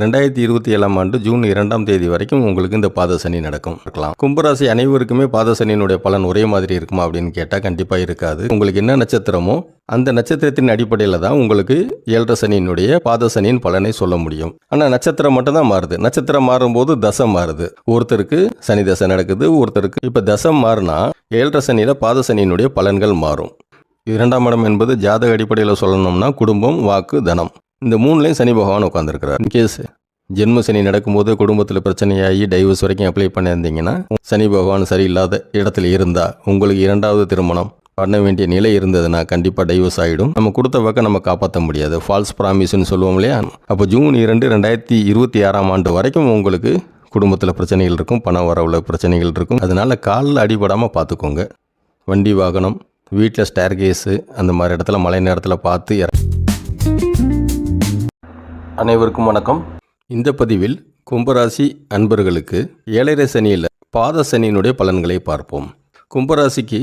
ரெண்டாயிரத்தி இருபத்தி ஏழாம் ஆண்டு ஜூன் இரண்டாம் தேதி வரைக்கும் உங்களுக்கு இந்த பாத சனி நடக்கும். இருக்கலாம் கும்பராசி அனைவருக்குமே பாத சனியினுடைய பலன் ஒரே மாதிரி இருக்குமா அப்படின்னு கேட்டால் கண்டிப்பாக இருக்காது. உங்களுக்கு என்ன நட்சத்திரமோ அந்த நட்சத்திரத்தின் அடிப்படையில் தான் உங்களுக்கு ஏழரை சனியினுடைய பாத சனியின் பலனை சொல்ல முடியும். ஆனால் நட்சத்திரம் மட்டும்தான் மாறுது. நட்சத்திரம் மாறும்போது தசம் மாறுது. ஒருத்தருக்கு சனி தசை நடக்குது ஒருத்தருக்கு இப்போ தசம் மாறினா ஏழரை சனியில் பாத சனியினுடைய பலன்கள் மாறும். இரண்டாம் இடம் என்பது ஜாதக அடிப்படையில் சொல்லணும்னா குடும்பம் வாக்கு தனம். இந்த மூணுலேயும் சனி பகவான் உட்காந்துருக்கிறார் இன்கேஸ் ஜென்ம சனி நடக்கும்போது குடும்பத்தில் பிரச்சனையாகி டைவர்ஸ் வரைக்கும் அப்ளை பண்ணியிருந்தீங்கன்னா சனி பகவான் சரியில்லாத இடத்துல இருந்தா உங்களுக்கு இரண்டாவது திருமணம் பண்ண வேண்டிய நிலை இருந்ததுன்னா கண்டிப்பாக டைவர்ஸ் ஆகிடும் நம்ம கொடுத்த பக்கம் நம்ம காப்பாற்ற முடியாது. ஃபால்ஸ் ப்ராமிஸ்னு சொல்லுவோம் இல்லையா? அப்போ ஜூன் இரண்டு ரெண்டாயிரத்தி இருபத்தி ஆறாம் ஆண்டு வரைக்கும் உங்களுக்கு குடும்பத்தில் பிரச்சனைகள் இருக்கும் பண வரவுல பிரச்சனைகள் இருக்கும். அதனால் காலில் அடிபடாமல் பார்த்துக்கோங்க. வண்டி வாகனம் வீட்டில் ஸ்டேர் கேஸு அந்த மாதிரி இடத்துல மழை நேரத்தில் பார்த்து இற அனைவருக்கும் வணக்கம். இந்த பதிவில் கும்பராசி அன்பர்களுக்கு ஏழரை சனியில் பாத சனியினுடைய பலன்களை பார்ப்போம். கும்பராசிக்கு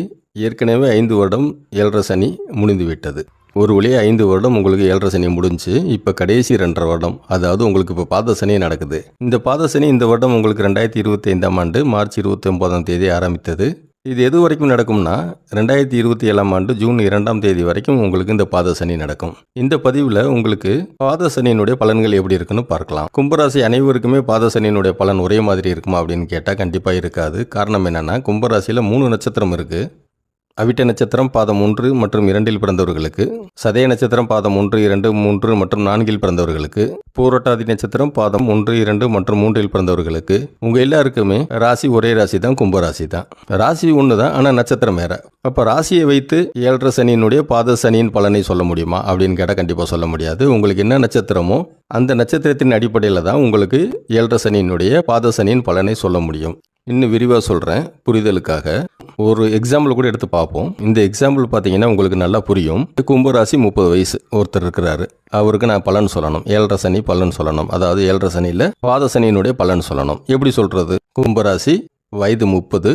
ஏற்கனவே ஐந்து வருடம் ஏழரை சனி முடிந்து விட்டது ஒரு வழியாக ஐந்து வருடம் உங்களுக்கு ஏழரை சனி முடிஞ்சு இப்போ கடைசி ரெண்டரை வருடம் அதாவது உங்களுக்கு இப்போ பாத சனி நடக்குது. இந்த பாத சனி இந்த வருடம் உங்களுக்கு ரெண்டாயிரத்தி இருபத்தி ஐந்தாம் ஆண்டு மார்ச் இருபத்தி ஒன்பதாம் தேதி ஆரம்பித்தது. இது எது வரைக்கும் நடக்கும்னா ரெண்டாயிரத்தி இருபத்தி ஏழாம் ஆண்டு ஜூன் இரண்டாம் தேதி வரைக்கும் உங்களுக்கு இந்த பாத சனி நடக்கும். இந்த பதிவில் உங்களுக்கு பாத சனியினுடைய பலன்கள் எப்படி இருக்குன்னு பார்க்கலாம். கும்பராசி அனைவருக்குமே பாத சனியினுடைய பலன் ஒரே மாதிரி இருக்குமா அப்படின்னு கேட்டால் கண்டிப்பாக இருக்காது. காரணம் என்னென்னா கும்பராசியில் மூணு நட்சத்திரம் இருக்குது அவிட்ட நட்சத்திரம் பாதம் ஒன்று மற்றும் இரண்டில் பிறந்தவர்களுக்கு சதய நட்சத்திரம் பாதம் ஒன்று இரண்டு மூன்று மற்றும் நான்கில் பிறந்தவர்களுக்கு பூரட்டாதி நட்சத்திரம் பாதம் ஒன்று இரண்டு மற்றும் மூன்றில் பிறந்தவர்களுக்கு உங்கள் எல்லாருக்குமே ராசி ஒரே ராசி தான் கும்பராசி தான். ராசி ஒன்று தான் ஆனால் நட்சத்திரம் வேற. அப்போ ராசியை வைத்து ஏழரை சனியினுடைய பாத சனியின் பலனை சொல்ல முடியுமா? அப்படின்னு கேட்டால் கண்டிப்பாக சொல்ல முடியாது. உங்களுக்கு என்ன நட்சத்திரமோ அந்த நட்சத்திரத்தின் அடிப்படையில் தான் உங்களுக்கு ஏழரை சனியினுடைய பாத சனியின் பலனை சொல்ல முடியும். இன்னும் விரிவாக சொல்கிறேன் புரிதலுக்காக. ஒரு எக்ஸாம்பிள் கூட எடுத்து பார்ப்போம். இந்த எக்ஸாம்பிள் பார்த்தீங்கன்னா உங்களுக்கு நல்லா புரியும். கும்பராசி முப்பது வயசு ஒருத்தர் இருக்கிறாரு. அவருக்கு நான் பலன் சொல்லணும். ஏழரை சனி பலன் சொல்லணும். அதாவது ஏழரை சனியில் பாத சனியினுடைய பலன் சொல்லணும். எப்படி சொல்கிறது கும்பராசி வயது முப்பது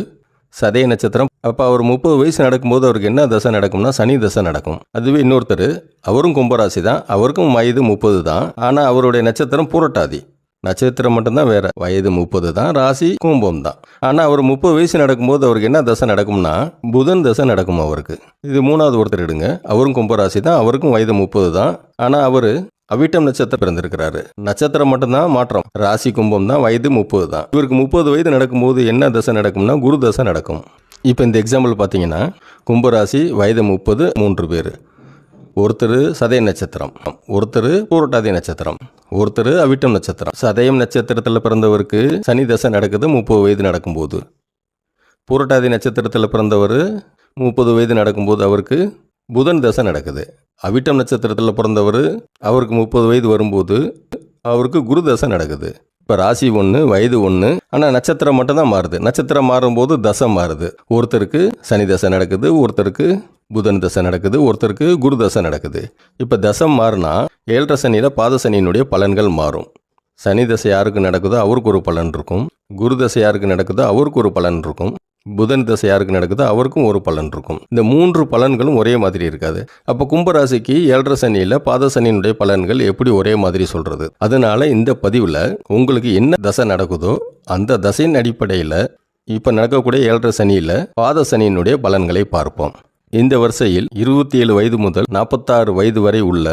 சதய நட்சத்திரம். அப்போ அவர் முப்பது வயசு நடக்கும்போது அவருக்கு என்ன தசை நடக்கும்னா சனி தசை நடக்கும். அதுவே இன்னொருத்தர் அவரும் கும்பராசி தான். அவருக்கும் வயது முப்பது தான். ஆனால் அவருடைய நட்சத்திரம் பூரட்டாதி. நட்சத்திரம் மட்டும்தான் வேற. வயது முப்பது தான் ராசி கும்பம் தான். ஆனால் அவர் முப்பது வயசு நடக்கும்போது அவருக்கு என்ன தசை நடக்கும்னா புதன் தசை நடக்கும் அவருக்கு. இது மூணாவது ஒருத்தர் எடுங்க. அவரும் கும்பராசி தான் அவருக்கும் வயது முப்பது தான். ஆனால் அவர் அவிட்டம் நட்சத்திரம் பிறந்திருக்கிறாரு. நட்சத்திரம் மட்டும்தான் மாற்றம். ராசி கும்பம் தான் வயது முப்பது தான். இவருக்கு முப்பது வயது நடக்கும்போது என்ன தசை நடக்கும்னா குரு தசை நடக்கும். இப்போ இந்த எக்ஸாம்பிள் பார்த்தீங்கன்னா கும்பராசி வயது முப்பது மூன்று பேர். ஒருத்தர் சதய நட்சத்திரம். ஒருத்தர் பூரட்டாதி நட்சத்திரம். ஒருத்தர் அவிட்டம் நட்சத்திரம். சதயம் நட்சத்திரத்தில் பிறந்தவருக்கு சனி தசை நடக்குது முப்பது வயது நடக்கும்போது. பூரட்டாதி நட்சத்திரத்தில் பிறந்தவர் முப்பது வயது நடக்கும்போது அவருக்கு புதன் தசை நடக்குது. அவிட்டம் நட்சத்திரத்தில் பிறந்தவர் அவருக்கு முப்பது வயது வரும்போது அவருக்கு குரு தசை நடக்குது. இப்போ ராசி ஒன்று வயது ஒன்று ஆனால் நட்சத்திரம் மட்டும்தான் மாறுது. நட்சத்திரம் மாறும்போது தசை மாறுது. ஒருத்தருக்கு சனி தசை நடக்குது ஒருத்தருக்கு புதன் தசை நடக்குது ஒருத்தருக்கு குரு தசை நடக்குது. இப்போ தசம் மாறினா ஏழரை சனியில் பாத சனியினுடைய பலன்கள் மாறும். சனி தசை யாருக்கு நடக்குதோ அவருக்கு ஒரு பலன் இருக்கும். குரு தசை யாருக்கு நடக்குதோ அவருக்கு ஒரு பலன் இருக்கும். புதன் தசை யாருக்கு நடக்குதோ அவருக்கும் ஒரு பலன் இருக்கும். இந்த மூன்று பலன்களும் ஒரே மாதிரி இருக்காது. அப்போ கும்பராசிக்கு ஏழரை சனியில் பாத சனியினுடைய பலன்கள் எப்படி ஒரே மாதிரி சொல்கிறது அதனால் இந்த பதிவில் உங்களுக்கு என்ன தசை நடக்குதோ அந்த தசையின் அடிப்படையில் இப்போ நடக்கக்கூடிய ஏழரை சனியில் பாத சனியினுடைய பலன்களை பார்ப்போம். இந்த வரிசையில் இருபத்தி ஏழு வயது முதல் நாற்பத்தாறு வயது வரை உள்ள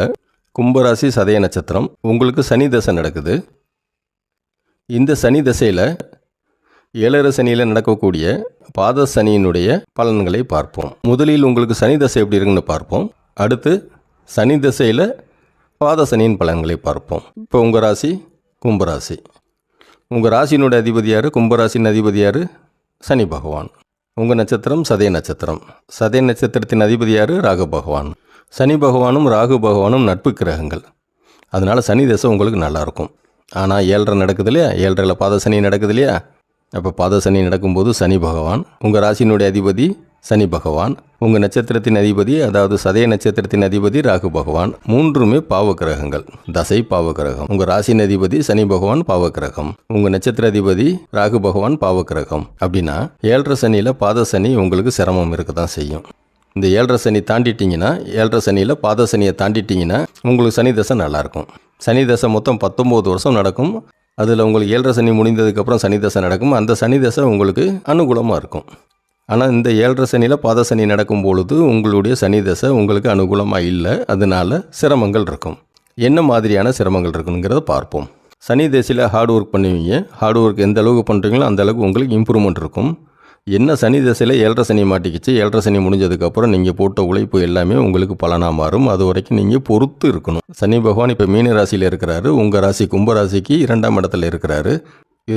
கும்பராசி சதய நட்சத்திரம் உங்களுக்கு சனி தசை நடக்குது. இந்த சனி தசையில் ஏழரை சனியில் நடக்கக்கூடிய பாத சனியினுடைய பலன்களை பார்ப்போம். முதலில் உங்களுக்கு சனி தசை எப்படி இருக்குன்னு பார்ப்போம். அடுத்து சனி தசையில் பாத சனியின் பலன்களை பார்ப்போம். இப்போ உங்கள் ராசி கும்பராசி. உங்கள் ராசியினுடைய அதிபதியார் கும்பராசியின் அதிபதியார் சனி பகவான். உங்கள் நட்சத்திரம் சதய நட்சத்திரம். சதய நட்சத்திரத்தின் அதிபதி யார்? ராகு பகவான். சனி பகவானும் ராகு பகவானும் நட்பு கிரகங்கள். அதனால் சனி தசை உங்களுக்கு நல்லாயிருக்கும் ஆனால் ஏழரை நடக்குது இல்லையா? ஏழரையில் பாத சனி நடக்குது இல்லையா? அப்போ பாத சனி நடக்கும்போது சனி பகவான். உங்கள் ராசியினுடைய அதிபதி சனி பகவான் உங்கள் நட்சத்திரத்தின் அதிபதி அதாவது சதய நட்சத்திரத்தின் அதிபதி ராகு பகவான் மூன்றுமே பாவக்கிரகங்கள். தசை பாவக்கிரகம். உங்கள் ராசியின் அதிபதி சனி பகவான் பாவக்கிரகம். உங்கள் நட்சத்திர அதிபதி ராகு பகவான் பாவக்கிரகம். அப்படின்னா ஏழரை சனியில் பாத சனி உங்களுக்கு சிரமம் இருக்க தான் செய்யும். இந்த ஏழரை சனி தாண்டிட்டீங்கன்னா ஏழரை சனியில் பாத சனியை தாண்டிட்டிங்கன்னா உங்களுக்கு சனி தசை நல்லாயிருக்கும். சனி தசை மொத்தம் பத்தொம்போது வருஷம் நடக்கும். அதில் உங்களுக்கு ஏழரை சனி முடிந்ததுக்கப்புறம் சனி தசை நடக்கும். அந்த சனி தசை உங்களுக்கு அனுகூலமாக இருக்கும். ஆனால் இந்த ஏழரை சனியில் பாத சனி நடக்கும் பொழுது உங்களுடைய சனி தசை உங்களுக்கு அனுகூலமாக இல்லை. அதனால் சிரமங்கள் இருக்கும். என்ன மாதிரியான சிரமங்கள் இருக்குங்கிறத பார்ப்போம். சனி தசையில் ஹார்ட் ஒர்க் பண்ணுவீங்க. ஹார்ட் ஒர்க் எந்த அளவுக்கு பண்ணுறீங்களோ அந்த அளவுக்கு உங்களுக்கு இம்ப்ரூவ்மெண்ட் இருக்கும். என்ன சனி தசையில் ஏழரை சனி மாட்டிக்கிச்சு ஏழரை சனி முடிஞ்சதுக்கப்புறம் நீங்கள் போட்ட உழைப்பு எல்லாமே உங்களுக்கு பலனாக மாறும். அது வரைக்கும் நீங்கள் பொறுத்து இருக்கணும். சனி பகவான் இப்போ மீன ராசியில் இருக்கிறாரு. உங்கள் ராசி கும்பராசிக்கு இரண்டாம் இடத்துல இருக்கிறாரு.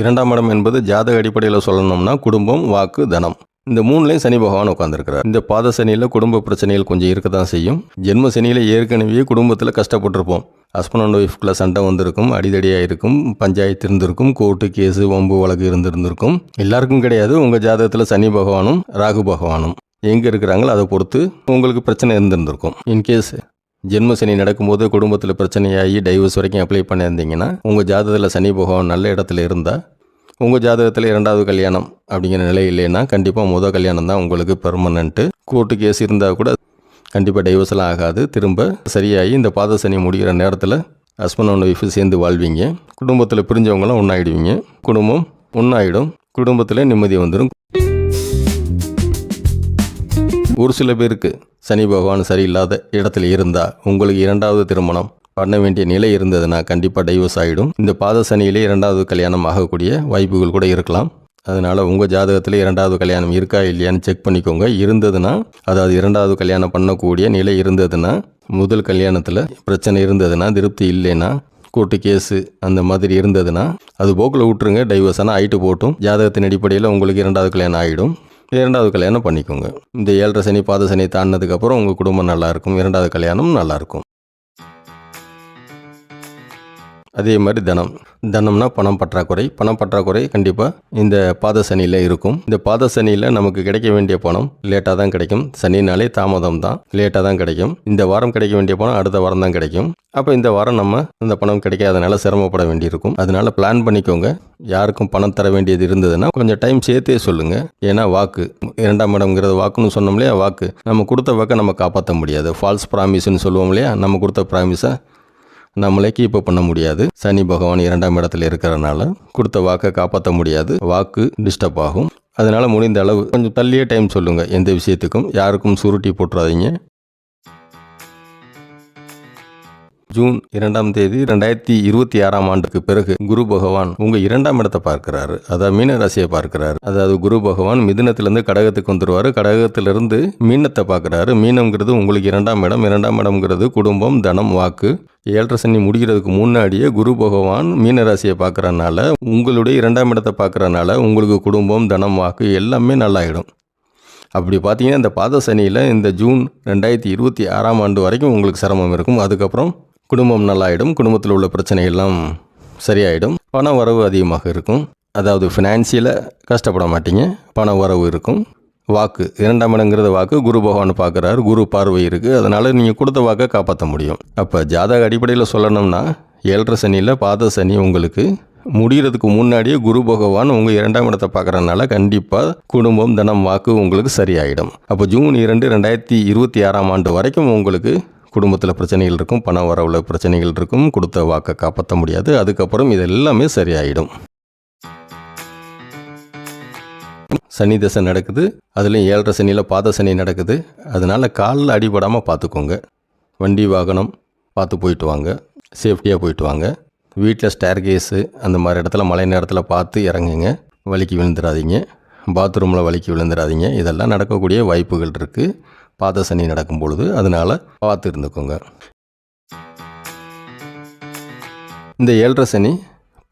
இரண்டாம் இடம் என்பது ஜாதக அடிப்படையில் சொல்லணும்னா குடும்பம் வாக்கு தனம். இந்த மூணுலையும் சனி பகவான் உட்காந்துருக்கிறார் இந்த பாத சனியில் குடும்ப பிரச்சனைகள் கொஞ்சம் இருக்க தான் செய்யும். ஜென்ம சனியில் ஏற்கனவே குடும்பத்தில் கஷ்டப்பட்டிருப்போம். ஹஸ்பண்ட் அண்ட் ஒய்ஃப்குள்ளே சண்டை வந்திருக்கும் அடிதடியாக இருக்கும் பஞ்சாயத்து இருந்திருக்கும் கோர்ட்டு கேஸு வம்பு வழக்கு இருந்திருந்திருக்கும். எல்லாருக்கும் கிடையாது. உங்கள் ஜாதகத்தில் சனி பகவானும் ராகு பகவானும். எங்கே இருக்கிறாங்களோ அதை பொறுத்து உங்களுக்கு பிரச்சனை இருந்திருந்திருக்கும். இன்கேஸ் ஜென்ம சனி நடக்கும்போது குடும்பத்தில் பிரச்சனையாகி டைவர்ஸ் வரைக்கும் அப்ளை பண்ணியிருந்தீங்கன்னா உங்கள் ஜாதகத்தில் சனி பகவான் நல்ல இடத்துல இருந்தால் உங்கள் ஜாதகத்தில் இரண்டாவது கல்யாணம் அப்படிங்கிற நிலை இல்லைன்னா கண்டிப்பாக முதல் கல்யாணம் தான் உங்களுக்கு பெர்மனண்ட்டு கோர்ட்டு கேஸ் இருந்தால் கூட கண்டிப்பாக டைவர்ஸ்லாம் ஆகாது. திரும்ப சரியாகி இந்த பாத சனி முடிகிற நேரத்தில் ஹஸ்பண்ட் அண்ட் ஒய்ஃபு சேர்ந்து வாழ்வீங்க. குடும்பத்தில் பிரிஞ்சவங்களாம் ஒன்றாயிடுவீங்க குடும்பம் ஒன்றாயிடும் குடும்பத்தில் நிம்மதி வந்துடும் ஒரு சில பேருக்கு சனி பகவான் சரியில்லாத இடத்துல இருந்தால் உங்களுக்கு இரண்டாவது திருமணம் பண்ண வேண்டிய நிலை இருந்ததுன்னா கண்டிப்பாக டைவர்ஸ் ஆகிடும் இந்த பாத சனியிலே இரண்டாவது கல்யாணம் ஆகக்கூடிய வாய்ப்புகள் கூட இருக்கலாம். அதனால் உங்கள் ஜாதகத்தில் இரண்டாவது கல்யாணம் இருக்கா இல்லையான்னு செக் பண்ணிக்கோங்க. இருந்ததுன்னா அதாவது இரண்டாவது கல்யாணம் பண்ணக்கூடிய நிலை இருந்ததுன்னா முதல் கல்யாணத்தில் பிரச்சனை இருந்ததுன்னா திருப்தி இல்லைன்னா கோர்ட்டு கேஸு அந்த மாதிரி இருந்ததுன்னா அது போக்கில் விட்டுருங்க. டைவர்ஸ் ஆனால் ஆயிட்டு போட்டும். ஜாதகத்தின் அடிப்படையில் உங்களுக்கு இரண்டாவது கல்யாணம் ஆகிடும் இரண்டாவது கல்யாணம் பண்ணிக்கோங்க. இந்த ஏழரை சனி பாத சனி தாண்டினதுக்கப்புறம் உங்கள் குடும்பம் நல்லாயிருக்கும் இரண்டாவது கல்யாணம் நல்லாயிருக்கும் அதே மாதிரி தனம். தனம்னா பணம் பற்றாக்குறை. பணம் பற்றாக்குறை கண்டிப்பாக இந்த பாத சனியில் இருக்கும். இந்த பாத சனியில் நமக்கு கிடைக்க வேண்டிய பணம் லேட்டாக தான் கிடைக்கும். சனினாலே தாமதம் தான். லேட்டாக தான் கிடைக்கும். இந்த வாரம் கிடைக்க வேண்டிய பணம் அடுத்த வாரம் தான் கிடைக்கும். அப்போ இந்த வாரம் நம்ம இந்த பணம் கிடைக்காதனால சிரமப்பட வேண்டியிருக்கும். அதனால பிளான் பண்ணிக்கோங்க. யாருக்கும் பணம் தர வேண்டியது இருந்ததுன்னா கொஞ்சம் டைம் சேர்த்தே சொல்லுங்கள் ஏன்னா வாக்கு. இரண்டாம் இடம்ங்கிறது வாக்குன்னு சொன்னோம் இல்லையா? வாக்கு. நம்ம கொடுத்த வாக்கை நம்ம காப்பாற்ற முடியாது. ஃபால்ஸ் ப்ராமிஸ்ன்னு சொல்லுவோம் இல்லையா? நம்ம கொடுத்த ப்ராமிஸை நம்மளே கீப்பப் பண்ண முடியாது. சனி பகவான் இரண்டாம் இடத்துல இருக்கிறனால கொடுத்த வாக்கை காப்பாற்ற முடியாது. வாக்கு டிஸ்டர்ப் ஆகும். அதனால் முடிந்த அளவு கொஞ்சம் தள்ளியே டைம் சொல்லுங்கள் எந்த விஷயத்துக்கும் யாருக்கும் சுருட்டி போட்டுறாதீங்க. ஜூன் இரண்டாம் தேதி ரெண்டாயிரத்தி இருபத்தி ஆறாம் ஆண்டுக்கு பிறகு குரு பகவான் உங்க இரண்டாம் இடத்தை பார்க்கிறாரு. அதாவது மீன ராசியை பார்க்கிறாரு. அதாவது குரு பகவான் மிதினத்திலிருந்து கடகத்துக்கு வந்துருவாரு. கடகத்திலிருந்து மீனத்தை பார்க்கிறாரு. மீனம்ங்கிறது உங்களுக்கு இரண்டாம் இடம். இரண்டாம் இடம்ங்கிறது குடும்பம் தனம் வாக்கு. ஏழரை சனி முடிகிறதுக்கு முன்னாடியே குரு பகவான் மீன ராசியை பார்க்கறனால உங்களுடைய இரண்டாம் இடத்தை பார்க்கறனால உங்களுக்கு குடும்பம் தனம் வாக்கு எல்லாமே நல்லாயிடும். அப்படி பார்த்தீங்கன்னா இந்த பாத சனியில் இந்த ஜூன் ரெண்டாயிரத்தி இருபத்தி ஆறாம் ஆண்டு வரைக்கும் உங்களுக்கு சிரமம் இருக்கும். அதுக்கப்புறம் குடும்பம் நல்லாயிடும் குடும்பத்தில் உள்ள பிரச்சனைகள்லாம் சரியாயிடும். பண வரவு அதிகமாக இருக்கும். அதாவது ஃபினான்சியில் கஷ்டப்பட மாட்டீங்க. பண வரவு இருக்கும். வாக்கு இரண்டாம் இடங்கிறது வாக்கு குரு பகவான் பார்க்குறாரு குரு பார்வை இருக்குது அதனால் நீங்கள் கொடுத்த வாக்கை காப்பாற்ற முடியும். அப்போ ஜாதக அடிப்படையில் சொல்லணும்னா ஏழரை சனியில் பாத சனி உங்களுக்கு முடிகிறதுக்கு முன்னாடியே குரு பகவான் உங்கள் இரண்டாம் இடத்தை பார்க்குறதுனால கண்டிப்பாக குடும்பம் தனம் வாக்கு உங்களுக்கு சரியாயிடும். அப்போ ஜூன் இரண்டு ரெண்டாயிரத்தி இருபத்தி ஆறாம் ஆண்டு வரைக்கும் உங்களுக்கு குடும்பத்தில் பிரச்சனைகள் இருக்கும் பண வரவுல பிரச்சனைகள் இருக்கும் கொடுத்த வாக்கை காப்பாற்ற முடியாது அதுக்கப்புறம் இது எல்லாமே சரியாயிடும். சனி தசை நடக்குது அதுலேயும் ஏழரை சனியில் பாத சனி நடக்குது அதனால் காலில் அடிபடாமல் பார்த்துக்கோங்க வண்டி வாகனம் பார்த்து போயிட்டு வாங்க சேஃப்டியாக போயிட்டு வாங்க. வீட்டில் ஸ்டேர் கேஸு அந்த மாதிரி இடத்துல மழை நேரத்தில் பார்த்து இறங்குங்க வலிக்கு விழுந்துடாதீங்க பாத்ரூமில் வலிக்கு விழுந்துடாதீங்க இதெல்லாம் நடக்கக்கூடிய வாய்ப்புகள் இருக்குது பாத சனி நடக்கும் பொழுது அதனால் பார்த்து இருந்துக்கோங்க இந்த ஏழரை சனி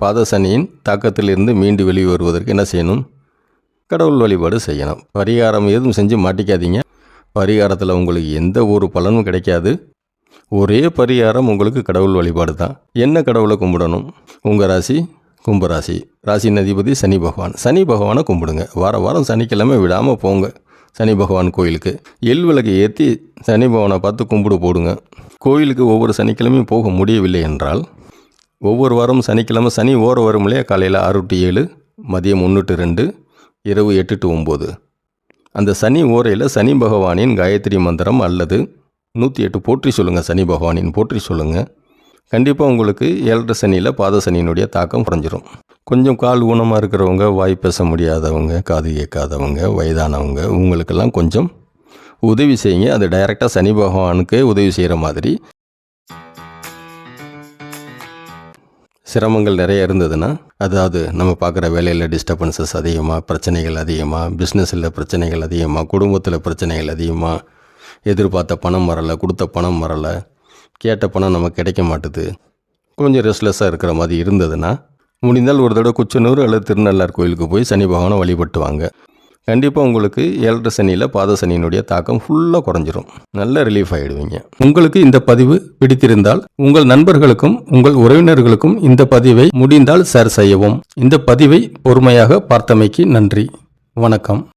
பாத சனியின் தாக்கத்திலிருந்து மீண்டு வெளியே வருவதற்கு என்ன செய்யணும்? கடவுள் வழிபாடு செய்யணும். பரிகாரம் எதுவும் செஞ்சு மாட்டிக்காதீங்க. பரிகாரத்தில் உங்களுக்கு எந்த ஒரு பலனும் கிடைக்காது. ஒரே பரிகாரம் உங்களுக்கு கடவுள் வழிபாடு தான். என்ன கடவுளை கும்பிடணும்? உங்கள் ராசி கும்பராசி. ராசியின் அதிபதி சனி பகவான். சனி பகவானை கும்பிடுங்க. வார வாரம் சனிக்கிழமை விடாமல் போங்க. சனி பகவான் கோயிலுக்கு. எள் விளக்கு ஏற்றி சனி பகவானை பார்த்து கும்பிடு போடுங்க. கோயிலுக்கு ஒவ்வொரு சனிக்கிழமையும் போக முடியவில்லை என்றால் ஒவ்வொரு வாரம் சனிக்கிழமை சனி ஓர வரும் இல்லையா? காலையில் ஆறு டு ஏழு மதியம் ஒன்று டு ரெண்டு இரவு எட்டு டு ஒம்பது. அந்த சனி ஓரையில் சனி பகவானின் காயத்ரி மந்திரம் அல்லது நூற்றி எட்டு போற்றி சொல்லுங்கள் சனி பகவானின் போற்றி சொல்லுங்கள் கண்டிப்பாக உங்களுக்கு ஏழரை சனியில் பாத சனியினுடைய தாக்கம் குறைஞ்சிரும். கொஞ்சம் கால் ஊனமாக இருக்கிறவங்க வாய் பேச முடியாதவங்க காது கேட்காதவங்க வயதானவங்க உங்களுக்கெல்லாம் கொஞ்சம் உதவி செய்யுங்க. அது டைரெக்டாக சனி பகவானுக்கு உதவி செய்கிற மாதிரி. சிரமங்கள் நிறைய இருந்ததுன்னா அதாவது நம்ம பார்க்குற வேலையில் டிஸ்டர்பன்சஸ் அதிகமாக பிரச்சனைகள் அதிகமாக பிஸ்னஸில் பிரச்சனைகள் அதிகமாக குடும்பத்தில் பிரச்சனைகள் அதிகமாக எதிர்பார்த்த பணம் வரலை கொடுத்த பணம் வரலை கேட்ட பணம் நமக்கு கிடைக்க மாட்டுது கொஞ்சம் ரெஸ்ட்லெஸ்ஸாக இருக்கிற மாதிரி இருந்ததுன்னா முடிந்தால் ஒரு தடவை குச்சனூர் அல்லது திருநள்ளார் கோயிலுக்கு போய் சனி பகவானை வழிபட்டு வாங்க. கண்டிப்பாக உங்களுக்கு ஏழரை சனியில் பாத சனியினுடைய தாக்கம் ஃபுல்லாக குறைஞ்சிரும். நல்ல ரிலீஃப் ஆகிடுவீங்க உங்களுக்கு இந்த பதிவு பிடித்திருந்தால் உங்கள் நண்பர்களுக்கும் உங்கள் உறவினர்களுக்கும் இந்த பதிவை முடிந்தால் ஷேர் செய்யவும். இந்த பதிவை பொறுமையாக பார்த்தமைக்கு நன்றி. வணக்கம்.